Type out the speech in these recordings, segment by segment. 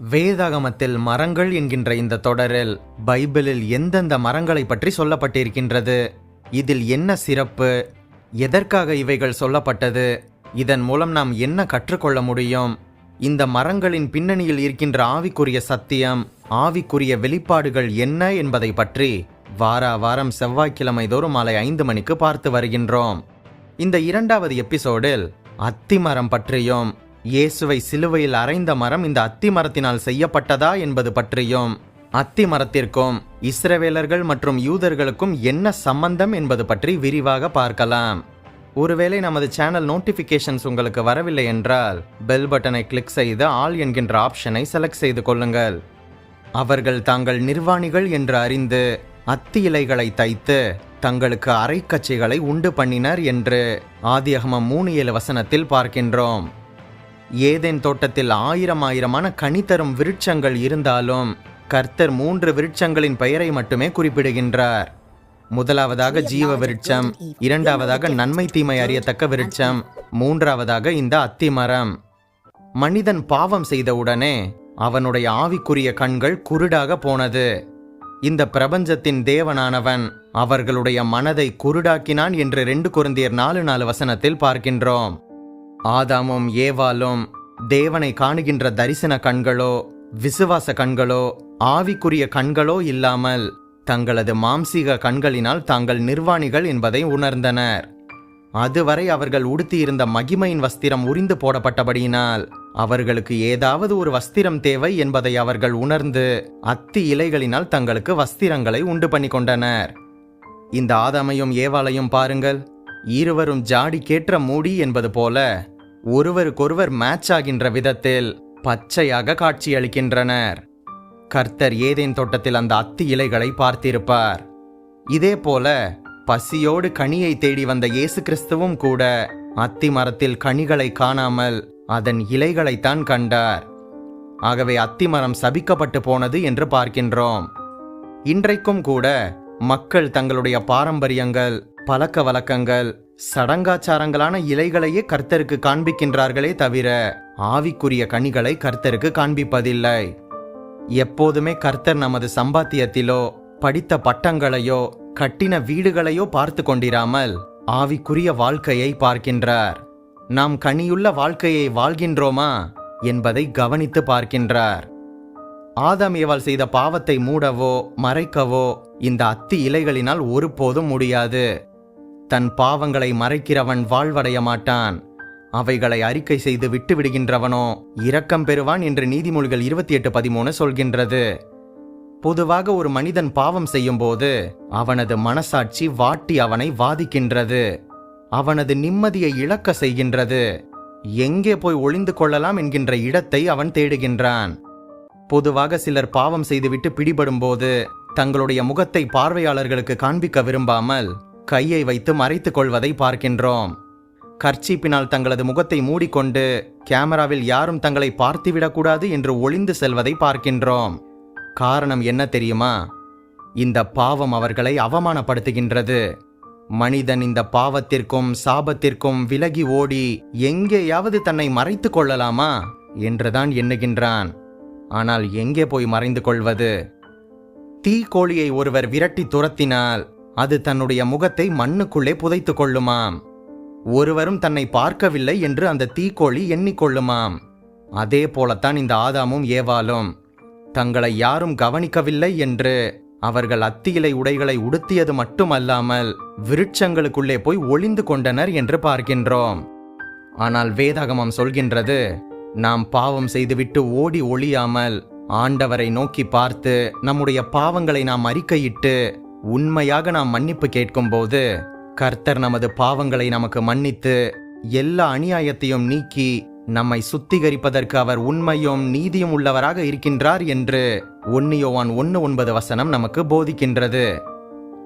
வேதாகமத்தில் மரங்கள் என்கின்ற இந்த தொடரில் பைபிளில் எந்தெந்த மரங்களை பற்றி சொல்லப்பட்டிருக்கின்றது? இதில் என்ன சிறப்பு? எதற்காக இவைகள் சொல்லப்பட்டது? இதன் மூலம் நாம் என்ன கற்றுக்கொள்ள முடியும்? இந்த மரங்களின் பின்னணியில் இருக்கின்ற ஆவிக்குரிய சத்தியம் ஆவிக்குரிய வெளிப்பாடுகள் என்ன என்பதை பற்றி வாரா வாரம் செவ்வாய்க்கிழமை தோறும் மாலை ஐந்து மணிக்கு பார்த்து வருகின்றோம். இந்த இரண்டாவது எபிசோடில் அத்திமரம் பற்றியும் இயேசுவை சிலுவையில் அறைந்த மரம் இந்த அத்தி மரத்தினால் செய்யப்பட்டதா என்பது பற்றியும் அத்தி மரத்திற்கும் இஸ்ரவேலர்கள் மற்றும் யூதர்களுக்கும் என்ன சம்பந்தம் என்பது பற்றி விரிவாக பார்க்கலாம். ஒருவேளை நமது சேனல் நோட்டிபிகேஷன்ஸ் உங்களுக்கு வரவில்லை என்றால் பெல் பட்டனை கிளிக் செய்து ஆல் என்கின்ற ஆப்ஷனை செலக்ட் செய்து கொள்ளுங்கள். அவர்கள் தாங்கள் நிர்வாணிகள் என்று அறிந்து அத்தி இலைகளை தைத்து தங்களுக்கு அரைக்கச்சைகளை உண்டு பண்ணினர் என்று ஆதியகமம் மூணு ஏழு வசனத்தில் பார்க்கின்றோம். ஏதேன் தோட்டத்தில் ஆயிரம் ஆயிரமான கனி தரும் விருட்சங்கள் இருந்தாலும் கர்த்தர் மூன்று விருட்சங்களின் பெயரை மட்டுமே குறிப்பிடுகின்றார். முதலாவதாக ஜீவ விருட்சம் இரண்டாவதாக நன்மை தீமை அறியத்தக்க விருட்சம் மூன்றாவதாக இந்த அத்தி மரம் மனிதன் பாவம் செய்தவுடனே அவனுடைய ஆவிக்குரிய கண்கள் குருடாக போனது. இந்த பிரபஞ்சத்தின் தேவனானவன் அவர்களுடைய மனதை குருடாக்கினான் என்று ரெண்டு குருந்தியர் நாலு நாலு வசனத்தில் பார்க்கின்றோம். ஆதாமும் ஏவாலும் தேவனை காணுகின்ற தரிசன கண்களோ விசுவாச கண்களோ ஆவிக்குரிய கண்களோ இல்லாமல் தங்களது மாம்சீக கண்களினால் தாங்கள் நிர்வாணிகள் என்பதை உணர்ந்தனர். அதுவரை அவர்கள் உடுத்தியிருந்த மகிமையின் வஸ்திரம் உரிந்து போடப்பட்டபடியினால் அவர்களுக்கு ஏதாவது ஒரு வஸ்திரம் தேவை என்பதை அவர்கள் உணர்ந்து அத்தி இலைகளினால் தங்களுக்கு வஸ்திரங்களை உண்டு பண்ணி கொண்டனர் இந்த ஆதாமையும் ஏவாளையும் பாருங்கள். இருவரும் ஜாடிக்கேற்ற மூடி என்பது போல ஒருவருக்கொருவர் மேட்ச் ஆகின்ற விதத்தில் பச்சையாக காட்சியளிக்கின்றனர். கர்த்தர் ஏதேன் தோட்டத்தில் அந்த அத்தி இலைகளை பார்த்திருப்பார். இதே போல பசியோடு கனியை தேடி வந்த இயேசு கிறிஸ்துவும் கூட அத்தி மரத்தில் கனிகளை காணாமல் அதன் இலைகளைத்தான் கண்டார். ஆகவே அத்திமரம் சபிக்கப்பட்டு போனது என்று பார்க்கின்றோம். இன்றைக்கும் கூட மக்கள் தங்களுடைய பாரம்பரியங்கள் பழக்க வழக்கங்கள் சடங்காச்சாரங்களான இலைகளையே கர்த்தருக்கு காண்பிக்கின்றார்களே தவிர ஆவிக்குரிய கனிகளை கர்த்தருக்கு காண்பிப்பதில்லை. எப்போதுமே கர்த்தர் நமது சம்பாத்தியத்திலோ படித்த பட்டங்களையோ கட்டின வீடுகளையோ பார்த்து கொண்டிராமல் ஆவிக்குரிய வாழ்க்கையை பார்க்கின்றார். நாம் கனியுள்ள வாழ்க்கையை வாழ்கின்றோமா என்பதை கவனித்து பார்க்கின்றார். ஆதாம் ஏவாள் செய்த பாவத்தை மூடவோ மறைக்கவோ இந்த அத்தி இலைகளினால் ஒருபோதும் முடியாது. தன் பாவங்களை மறைக்கிறவன் வாழ்வடைய மாட்டான். அவைகளை அறிக்கை செய்து விட்டு விடுகின்றவனோ இரக்கம் பெறுவான் என்று நீதிமொழிகள் இருபத்தி எட்டு பதிமூணு சொல்கின்றது. பொதுவாக ஒரு மனிதன் பாவம் செய்யும்போது அவனது மனசாட்சி வாட்டி அவனை வாதிக்கின்றது. அவனது நிம்மதியை இழக்க செய்கின்றது. எங்கே போய் ஒளிந்து கொள்ளலாம் என்கின்ற இடத்தை அவன் தேடுகின்றான். பொதுவாக சிலர் பாவம் செய்துவிட்டு பிடிபடும்போது தங்களுடைய முகத்தை பார்வையாளர்களுக்கு காண்பிக்க விரும்பாமல் கையை வைத்து மறைத்துக் கொள்வதை பார்க்கின்றோம். கர்ச்சீப்பினால் தங்களது முகத்தை மூடிக்கொண்டு கேமராவில் யாரும் தங்களை பார்த்துவிடக்கூடாது என்று ஒளிந்து செல்வதை பார்க்கின்றோம். காரணம் என்ன தெரியுமா? இந்த பாவம் அவர்களை அவமானப்படுத்துகின்றது. மனிதன் இந்த பாவத்திற்கும் சாபத்திற்கும் விலகி ஓடி எங்கேயாவது தன்னை மறைத்து கொள்ளலாமா? என்றுதான் எண்ணுகின்றான். ஆனால் எங்கே போய் மறைந்து கொள்வது? தீக்கோழியை ஒருவர் விரட்டி துரத்தினால் அது தன்னுடைய முகத்தை மண்ணுக்குள்ளே புதைத்துக் கொள்ளுமாம். ஒருவரும் தன்னை பார்க்கவில்லை என்று அந்த தீக்கோழி எண்ணிக்கொள்ளுமாம். அதே போலத்தான் இந்த ஆதாமும் ஏவாலும் தங்களை யாரும் கவனிக்கவில்லை என்று அவர்கள் அத்தியிலை உடைகளை உடுத்தியது மட்டுமல்லாமல் விருட்சங்களுக்குள்ளே போய் ஒளிந்து கொண்டனர் என்று பார்க்கின்றோம். ஆனால் வேதாகமம் சொல்கின்றது நாம் பாவம் செய்துவிட்டு ஓடி ஒளியாமல் ஆண்டவரை நோக்கி பார்த்து நம்முடைய பாவங்களை நாம் அறிக்கையிட்டு உண்மையாக நாம் மன்னிப்பு கேட்கும்போது கர்த்தர் நமது பாவங்களை நமக்கு மன்னித்து எல்லா அநியாயத்தையும் நீக்கி நம்மை சுத்திகரிப்பதற்கு அவர் உண்மையும் நீதியும் உள்ளவராக இருக்கின்றார் என்று ஒன்னியோவான் ஒன்று ஒன்பது வசனம் நமக்கு போதிக்கின்றது.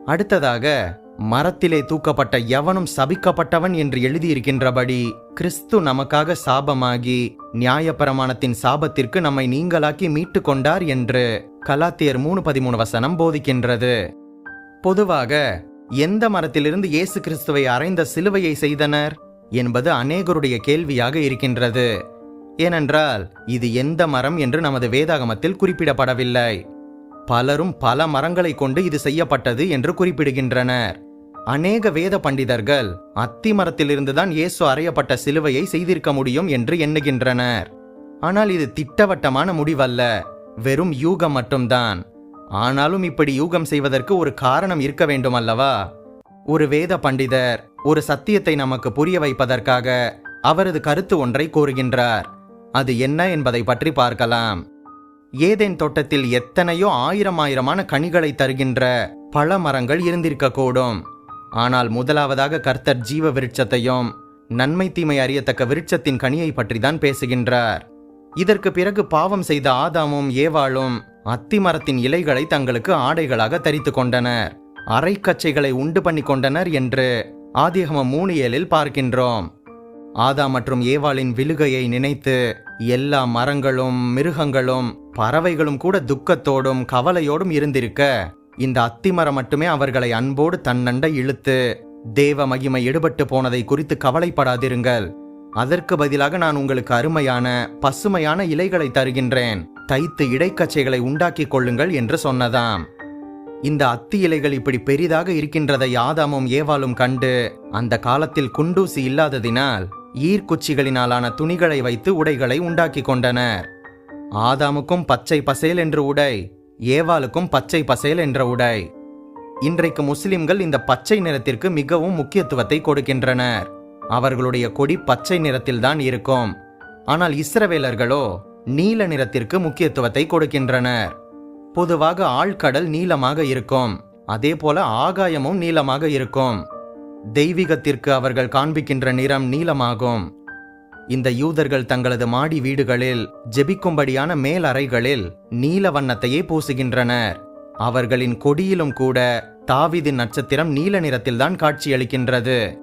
அடுத்ததாக மரத்திலே தூக்கப்பட்ட எவனும் சபிக்கப்பட்டவன் என்று எழுதியிருக்கின்றபடி கிறிஸ்து நமக்காக சாபமாகி நியாயப்பிரமாணத்தின் சாபத்திற்கு நம்மை நீங்களாக்கி மீட்டு கொண்டார் என்று கலாத்தியர் மூணு பதிமூணு வசனம் போதிக்கின்றது. பொதுவாக எந்த மரத்திலிருந்து இயேசு கிறிஸ்துவை அறைந்த சிலுவையை செய்தனர் என்பது அநேகருடைய கேள்வியாக இருக்கின்றது. ஏனென்றால் இது எந்த மரம் என்று நமது வேதாகமத்தில் குறிப்பிடப்படவில்லை. பலரும் பல மரங்களை கொண்டு இது செய்யப்பட்டது என்று குறிப்பிடுகின்றனர். அநேக வேத பண்டிதர்கள் அத்தி மரத்திலிருந்துதான் இயேசு அறையப்பட்ட சிலுவையை செய்திருக்க முடியும் என்று எண்ணுகின்றனர். ஆனால் இது திட்டவட்டமான முடிவல்ல வெறும் யூகம் மட்டும்தான். ஆனாலும் இப்படி யூகம் செய்வதற்கு ஒரு காரணம் இருக்க வேண்டும் அல்லவா? ஒரு வேத பண்டிதர் ஒரு சத்தியத்தை நமக்கு புரிய வைப்பதற்காக அவரது கருத்து ஒன்றை கூறுகின்றார். அது என்ன என்பதை பற்றி பார்க்கலாம். ஏதேன் தோட்டத்தில் எத்தனையோ ஆயிரம் ஆயிரமான கனிகளை தருகின்ற பழ மரங்கள் இருந்திருக்கக்கூடும். ஆனால் முதலாவதாக கர்த்தர் ஜீவ விருட்சத்தையும் நன்மை தீமை அறியத்தக்க விருட்சத்தின் கனியை பற்றி தான் பேசுகின்றார். இதற்கு பிறகு பாவம் செய்த ஆதாமும் ஏவாளும் அத்தி மரத்தின் இலைகளை தங்களுக்கு ஆடைகளாக தரித்து கொண்டனர். அரைக்கச்சைகளை உண்டு பண்ணி கொண்டனர் என்று ஆதிகம மூணு ஏழில் பார்க்கின்றோம். ஆதா மற்றும் ஏவாளின் விழுகையை நினைத்து எல்லா மரங்களும் மிருகங்களும் பறவைகளும் கூட துக்கத்தோடும் கவலையோடும் இருந்திருக்க இந்த அத்திமரம் மட்டுமே அவர்களை அன்போடு தன்னண்டை இழுத்து தேவ மகிமை எடுபட்டு போனதை குறித்து கவலைப்படாதிருங்கள். அதற்கு பதிலாக நான் உங்களுக்கு அருமையான பசுமையான இலைகளை தருகின்றேன். தைத்து இடைக்கச்சைகளை உண்டாக்கிக் கொள்ளுங்கள் என்று சொன்னதாம். இந்த அத்தி இலைகள் இப்படி பெரிதாக இருக்கின்றதை ஆதாமும் ஏவாலும் கண்டு அந்த காலத்தில் குண்டூசி இல்லாததினால் ஈர்க்குச்சிகளினாலான துணிகளை வைத்து உடைகளை உண்டாக்கி கொண்டனர். ஆதாமுக்கும் பச்சை பசேல் என்று உடை ஏவாளுக்கும் பச்சை பசேல் என்ற உடை. இன்றைக்கு முஸ்லிம்கள் இந்த பச்சை நிறத்திற்கு மிகவும் முக்கியத்துவத்தை கொடுக்கின்றனர். அவர்களுடைய கொடி பச்சை நிறத்தில்தான் இருக்கும். ஆனால் இஸ்ரவேலர்களோ நீல நிறத்திற்கு முக்கியத்துவத்தை கொடுக்கின்றனர். பொதுவாக ஆழ்கடல் நீளமாக இருக்கும். அதே போல ஆகாயமும் நீளமாக இருக்கும். தெய்வீகத்திற்கு அவர்கள் காண்பிக்கின்ற நிறம் நீளமாகும். இந்த யூதர்கள் தங்களது மாடி வீடுகளில் ஜெபிக்கும்படியான மேல் அறைகளில் நீல வண்ணத்தையே பூசுகின்றனர். அவர்களின் கொடியிலும் கூட தாவிதின் நட்சத்திரம் நீல நிறத்தில்தான் காட்சியளிக்கின்றது.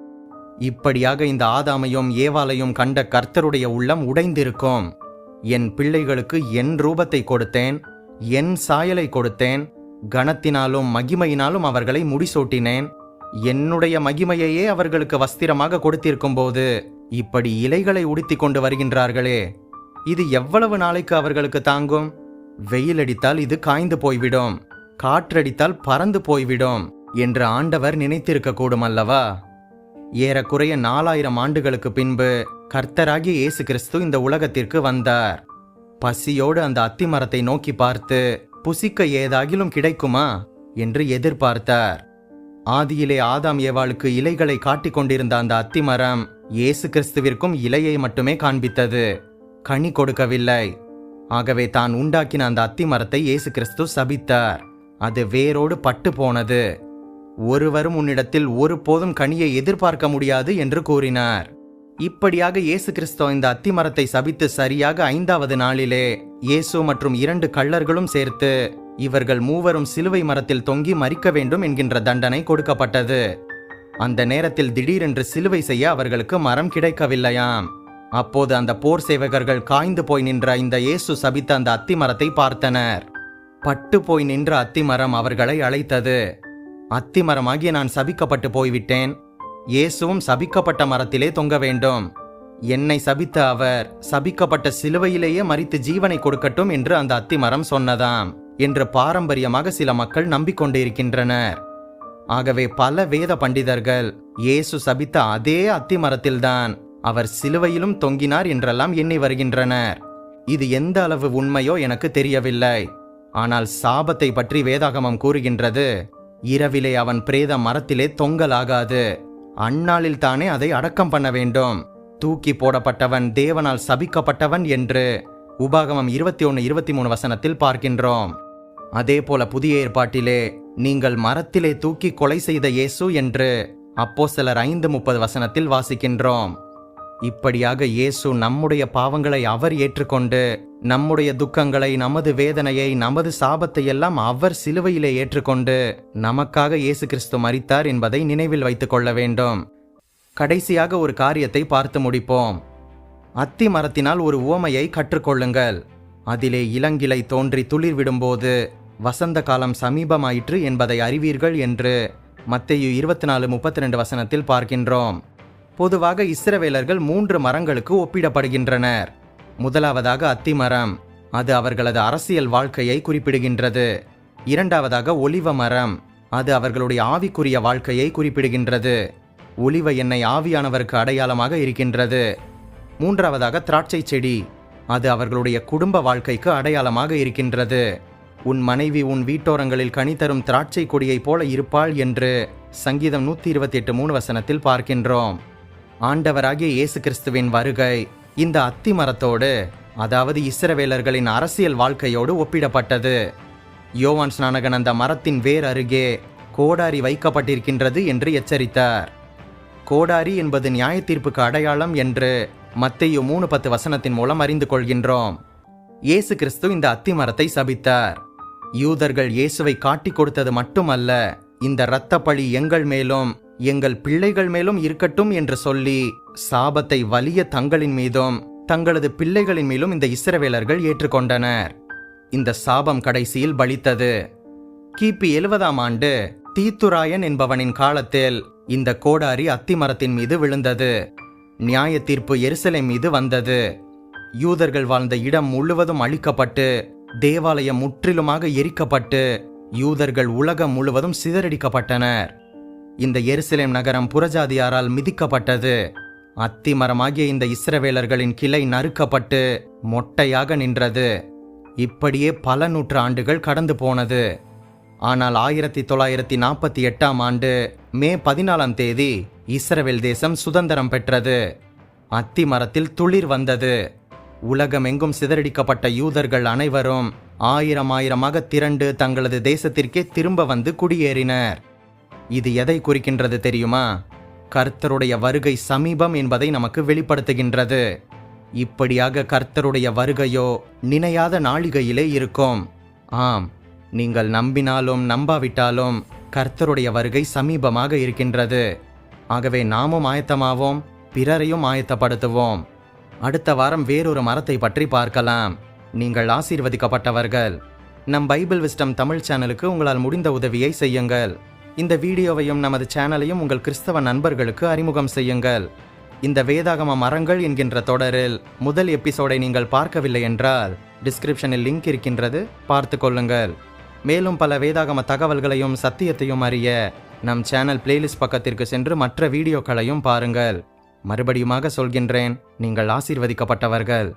இப்படியாக இந்த ஆதாமையும் ஏவாலையும் கண்ட கர்த்தருடைய உள்ளம் உடைந்திருக்கும். என் பிள்ளைகளுக்கு என் ரூபத்தை கொடுத்தேன் என் சாயலை கொடுத்தேன் கணத்தினாலும் மகிமையினாலும் அவர்களை முடிசூட்டினேன். என்னுடைய மகிமையையே அவர்களுக்கு வஸ்திரமாக கொடுத்திருக்கும் போது இப்படி இலைகளை உடுத்திக் கொண்டு வருகின்றார்களே. இது எவ்வளவு நாளைக்கு அவர்களுக்கு தாங்கும்? வெயில் அடித்தால் இது காய்ந்து போய்விடும் காற்றடித்தால் பறந்து போய்விடும் என்று ஆண்டவர் நினைத்திருக்க கூடும் அல்லவா? ஏறக்குறைய நாலாயிரம் ஆண்டுகளுக்கு பின்பு கர்த்தராகிய இயேசு கிறிஸ்து இந்த உலகத்திற்கு வந்தார். பசியோடு அந்த அத்தி மரத்தை நோக்கி பார்த்து புசிக்க ஏதாகிலும் கிடைக்குமா? என்று எதிர்பார்த்தார். ஆதியிலே ஆதாம் ஏவாளுக்கு இலைகளை காட்டிக் கொண்டிருந்த அந்த அத்தி மரம் இயேசு கிறிஸ்துவிற்கும் இலையை மட்டுமே காண்பித்தது. கனி கொடுக்கவில்லை. ஆகவே தான் உண்டாக்கின அந்த அத்தி மரத்தை இயேசு கிறிஸ்து சபித்தார். அது வேரோடு பட்டு போனது. ஒருவரும் உன்னிடத்தில் ஒருபோதும் கனியை எதிர்பார்க்க முடியாது என்று கூறினார். இப்படியாக இயேசு கிறிஸ்தோ இந்த அத்திமரத்தை சபித்து சரியாக ஐந்தாவது நாளிலே இயேசு மற்றும் இரண்டு கள்ளர்களும் சேர்த்து இவர்கள் மூவரும் சிலுவை மரத்தில் தொங்கி மறிக்க வேண்டும் என்கின்ற தண்டனை கொடுக்கப்பட்டது. அந்த நேரத்தில் திடீரென்று சிலுவை செய்ய அவர்களுக்கு மரம் கிடைக்கவில்லையாம். அப்போது அந்த போர் சேவகர்கள் காய்ந்து போய் நின்ற இந்த இயேசு சபித்த அந்த அத்தி மரத்தை பார்த்தனர். பட்டு போய் நின்ற அத்திமரம் அவர்களை அழைத்தது. அத்திமரமாகிய நான் சபிக்கப்பட்டு போய்விட்டேன். இயேசுவும் சபிக்கப்பட்ட மரத்திலே தொங்க வேண்டும். என்னை சபித்த அவர் சபிக்கப்பட்ட சிலுவையிலேயே மறித்து ஜீவனை கொடுக்கட்டும் என்று அந்த அத்தி மரம் சொன்னதாம் என்று பாரம்பரியமாக சில மக்கள் நம்பிக்கொண்டு இருக்கின்றனர் ஆகவே பல வேத பண்டிதர்கள் இயேசு சபித்த அதே அத்தி மரத்தில்தான் அவர் சிலுவையிலும் தொங்கினார் என்றெல்லாம் எண்ணி வருகின்றனர். இது எந்த அளவு உண்மையோ எனக்கு தெரியவில்லை. ஆனால் சாபத்தை பற்றி வேதாகமம் கூறுகின்றது இரவிலே அவன் பிரேத மரத்திலே தொங்கலாகாது. அந்நாளில் தானே அதை அடக்கம் பண்ண வேண்டும். தூக்கி போடப்பட்டவன் தேவனால் சபிக்கப்பட்டவன் என்று உபாகமம் இருபத்தி ஒன்று இருபத்தி மூணு வசனத்தில் பார்க்கின்றோம். அதே போல புதிய ஏற்பாட்டிலே நீங்கள் மரத்திலே தூக்கி கொலை செய்த இயேசு என்று அப்போ சிலர் ஐந்து முப்பது வசனத்தில் வாசிக்கின்றோம். இப்படியாக இயேசு நம்முடைய பாவங்களை அவர் ஏற்றுக்கொண்டு நம்முடைய துக்கங்களை நமது வேதனையை நமது சாபத்தை எல்லாம் அவர் சிலுவையிலே ஏற்றுக்கொண்டு நமக்காக இயேசு கிறிஸ்து மரித்தார் என்பதை நினைவில் வைத்துக் கொள்ள வேண்டும். கடைசியாக ஒரு காரியத்தை பார்த்து முடிப்போம். அத்தி மரத்தினால் ஒரு உவமையை கற்றுக்கொள்ளுங்கள். அதிலே இளங்கிளை தோன்றி துளிர் விடும்போது வசந்த காலம் சமீபமாயிற்று என்பதை அறிவீர்கள் என்று மத்தையு இருபத்தி நாலு முப்பத்தி ரெண்டு வசனத்தில் பார்க்கின்றோம். பொதுவாக இஸ்ரவேலர்கள் மூன்று மரங்களுக்கு ஒப்பிடப்படுகின்றனர். முதலாவதாக அத்திமரம் அது அவர்களது அரசியல் வாழ்க்கையை குறிப்பிடுகின்றது. இரண்டாவதாக ஒலிவ மரம். அது அவர்களுடைய ஆவிக்குரிய வாழ்க்கையை குறிப்பிடுகின்றது. ஒலிவ எண்ணெய் ஆவியானவருக்கு அடையாளமாக இருக்கின்றது. மூன்றாவதாக திராட்சை செடி. அது அவர்களுடைய குடும்ப வாழ்க்கைக்கு அடையாளமாக இருக்கின்றது. உன் மனைவி உன் வீட்டோரங்களில் கனி தரும் திராட்சை கொடியைப் போல இருப்பாள் என்று சங்கீதம் நூற்றி இருபத்தி எட்டு மூணு வசனத்தில் பார்க்கின்றோம். ஆண்டவராகிய இயேசு கிறிஸ்துவின் வருகை இந்த அத்தி மரத்தோடு அதாவது இஸ்ரவேலர்களின் அரசியல் வாழ்க்கையோடு ஒப்பிடப்பட்டது. யோவான் ஸ்நானகன் அந்த மரத்தின் வேர் அருகே கோடாரி வைக்கப்பட்டிருக்கின்றது என்று எச்சரித்தார். கோடாரி என்பது நியாய தீர்ப்புக்கு அடையாளம் என்று மத்தையோ மூணு பத்து வசனத்தின் மூலம் அறிந்து கொள்கின்றோம். இயேசு கிறிஸ்து இந்த அத்தி மரத்தை சபித்தார். யூதர்கள் இயேசுவை காட்டிக் கொடுத்தது மட்டுமல்ல இந்த இரத்த பழி எங்கள் மேலும் எங்கள் பிள்ளைகள் மேலும் இருக்கட்டும் என்று சொல்லி சாபத்தை வலிய தங்களின் மீதும் தங்களது பிள்ளைகளின் மேலும் இந்த இஸ்ரவேலர்கள் ஏற்றுக்கொண்டனர். இந்த சாபம் கடைசியில் பலித்தது. கிபி எழுவதாம் ஆண்டு தீத்துராயன் என்பவனின் காலத்தில் இந்த கோடாரி அத்திமரத்தின் மீது விழுந்தது. நியாய தீர்ப்பு எரிசலை மீது வந்தது. யூதர்கள் வாழ்ந்த இடம் முழுவதும் அழிக்கப்பட்டு தேவாலயம் முற்றிலுமாக எரிக்கப்பட்டு யூதர்கள் உலகம் முழுவதும் சிதறடிக்கப்பட்டனர். இந்த எருசலேம் நகரம் புறஜாதியாரால் மிதிக்கப்பட்டது. அத்திமரமாகிய இந்த இஸ்ரவேலர்களின் கிளை நறுக்கப்பட்டு மொட்டையாக நின்றது. இப்படியே பல நூற்று ஆண்டுகள் கடந்து போனது. ஆனால் ஆயிரத்தி தொள்ளாயிரத்தி நாற்பத்தி எட்டாம் ஆண்டு மே பதினாலாம் தேதி இஸ்ரவேல் தேசம் சுதந்திரம் பெற்றது. அத்தி மரத்தில் துளிர் வந்தது. உலகமெங்கும் சிதறடிக்கப்பட்ட யூதர்கள் அனைவரும் ஆயிரம் ஆயிரமாக திரண்டு தங்களது தேசத்திற்கே திரும்ப வந்து குடியேறினர். இது எதை குறிக்கின்றது தெரியுமா? கர்த்தருடைய வருகை சமீபம் என்பதை நமக்கு வெளிப்படுத்துகின்றது. இப்படியாக கர்த்தருடைய வருகையோ நினையாத நாளிகையிலே இருக்கும். ஆம் நீங்கள் நம்பினாலும் நம்பாவிட்டாலும் கர்த்தருடைய வருகை சமீபமாக இருக்கின்றது. ஆகவே நாமும் ஆயத்தமாவோம் பிறரையும் ஆயத்தப்படுத்துவோம். அடுத்த வாரம் வேறொரு மரத்தை பற்றி பார்க்கலாம். நீங்கள் ஆசீர்வதிக்கப்பட்டவர்கள். நம் பைபிள் விஸ்டம் தமிழ் சேனலுக்கு உங்களால் முடிந்த உதவியை செய்யுங்கள். இந்த வீடியோவையும் நமது சேனலையும் உங்கள் கிறிஸ்தவ நண்பர்களுக்கு அறிமுகம் செய்யுங்கள். இந்த வேதாகம மரங்கள் என்கின்ற தொடரில் முதல் எபிசோடை நீங்கள் பார்க்கவில்லை என்றால் டிஸ்கிரிப்ஷனில் லிங்க் இருக்கின்றது. பார்த்து கொள்ளுங்கள். மேலும் பல வேதாகம தகவல்களையும் சத்தியத்தையும் அறிய நம் சேனல் பிளேலிஸ்ட் பக்கத்திற்கு சென்று மற்ற வீடியோக்களையும் பாருங்கள். மறுபடியுமாக சொல்கின்றேன் நீங்கள் ஆசீர்வதிக்கப்பட்டவர்கள்.